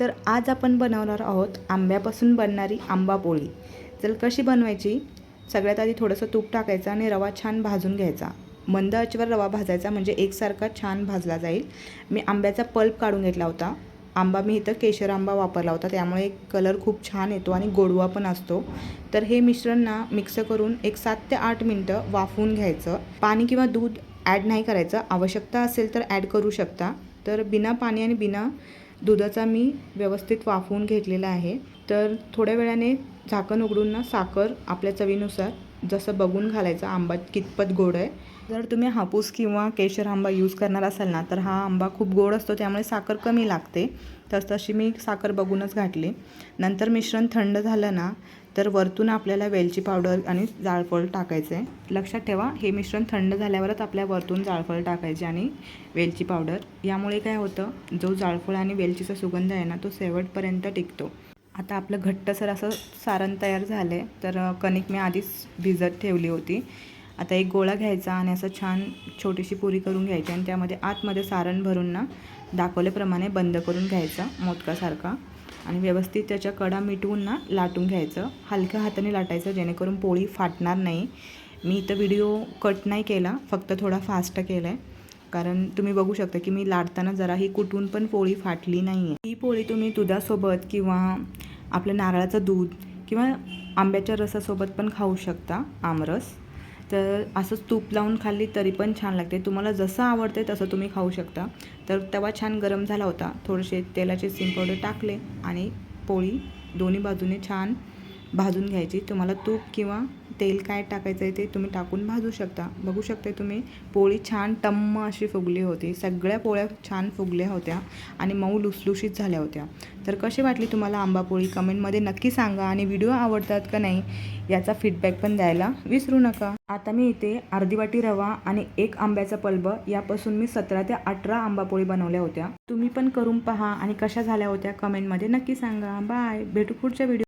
तर आज आपण बनवणार आहोत आंब्यापासून बनणारी आंबा पोळी. तर कशी बनवायची? सगळ्यात आधी थोडंसं तूप टाकायचं आणि रवा छान भाजून घ्यायचा. मंद आचेवर रवा भाजायचा म्हणजे एकसारखा छान भाजला जाईल. मी आंब्याचा पल्प काढून घेतला होता. आंबा मी इथं केशर आंबा वापरला होता. त्यामुळे कलर खूप छान येतो आणि गोडवा पण असतो. तर हे मिश्रण ना मिक्स करून एक सात ते आठ मिनटं वाफवून घ्यायचं. पाणी किंवा दूध ॲड नाही करायचं. आवश्यकता असेल तर ॲड करू शकता. तर बिना पाणी आणि बिना दुधाचा मी व्यवस्थित वाफवून घेतलेला आहे. तर थोड्या वेळाने झाकण उघडून ना साखर आपल्या चवीनुसार जसं बघून घालायचं आंबा कितपत गोड आहे. जर तुम्ही हापूस किंवा केशर आंबा यूज करणार असाल ना तर हा आंबा खूप गोड असतो त्यामुळे साखर कमी लागते. तर तशी मी साखर बघूनच घातली. नंतर मिश्रण थंड झालं ना तर वरतून आपल्याला वेलची पावडर आणि जाळफळ टाकायचं आहे लक्षात ठेवा हे मिश्रण थंड झाल्यावरच आपल्या वरतून जाळफळ टाकायचे आणि वेलची पावडर. यामुळे काय होतं जो जाळफळ आणि वेलचीचा सुगंध आहे ना तो शेवटपर्यंत टिकतो. आता आपलं घट्टसर असं सारण तयार झालं आहे तर कणिक मी आधीच भिजत ठेवली होती. आता एक गोळा घ्यायचा आणि असं छान छोटीशी पुरी करून घ्यायची आणि त्यामध्ये आतमध्ये सारण भरून ना दाखवल्याप्रमाणे बंद करून घ्यायचा मोदकासारखा. आणि व्यवस्थित त्याच्या कडा मिटवून ना लाटून घ्यायचं. हलक्या हाताने लाटायचं जेणेकरून पोळी फाटणार नाही. मी इथं व्हिडिओ कट नाही केला फक्त थोडा फास्ट केला आहे कारण तुम्ही बघू शकता की मी लाटताना जराही कुठून पण पोळी फाटली नाही आहे ही पोळी तुम्ही दुधासोबत किंवा आपलं नारळाचं दूध किंवा आंब्याच्या रसासोबत पण खाऊ शकता आमरस. तर असंच तूप लावून खाल्ली तरी पण छान लागते. तुम्हाला जसं आवडते तसं तुम्ही खाऊ शकता. तर तवा छान गरम झाला होता. थोडेसे तेलाचे सिम पावडर टाकले आणि पोळी दोन्ही बाजूने छान भाजून घ्यायची. तुम्हाला तूप किंवा तेल काय टाकायचं आहे ते तुम्ही टाकून भाजू शकता. बघू शकता तुम्ही पोळी छान टम्म अशी फुगली होती. सगळ्या पोळ्या छान फुगल्या होत्या आणि मऊ लुसलुशीत झाल्या होत्या. तर कशी वाटली तुम्हाला आंबापोळी कमेंटमध्ये नक्की सांगा आणि व्हिडिओ आवडतात का नाही याचा फीडबॅक पण द्यायला विसरू नका. आता मी इथे अर्धी वाटी रवा आणि एक आंब्याचा पल्ब यापासून मी सतरा ते अठरा आंबापोळी बनवल्या होत्या. तुम्ही पण करून पहा आणि कशा झाल्या होत्या कमेंटमध्ये नक्की सांगा. बाय. भेटू पुढच्या व्हिडिओ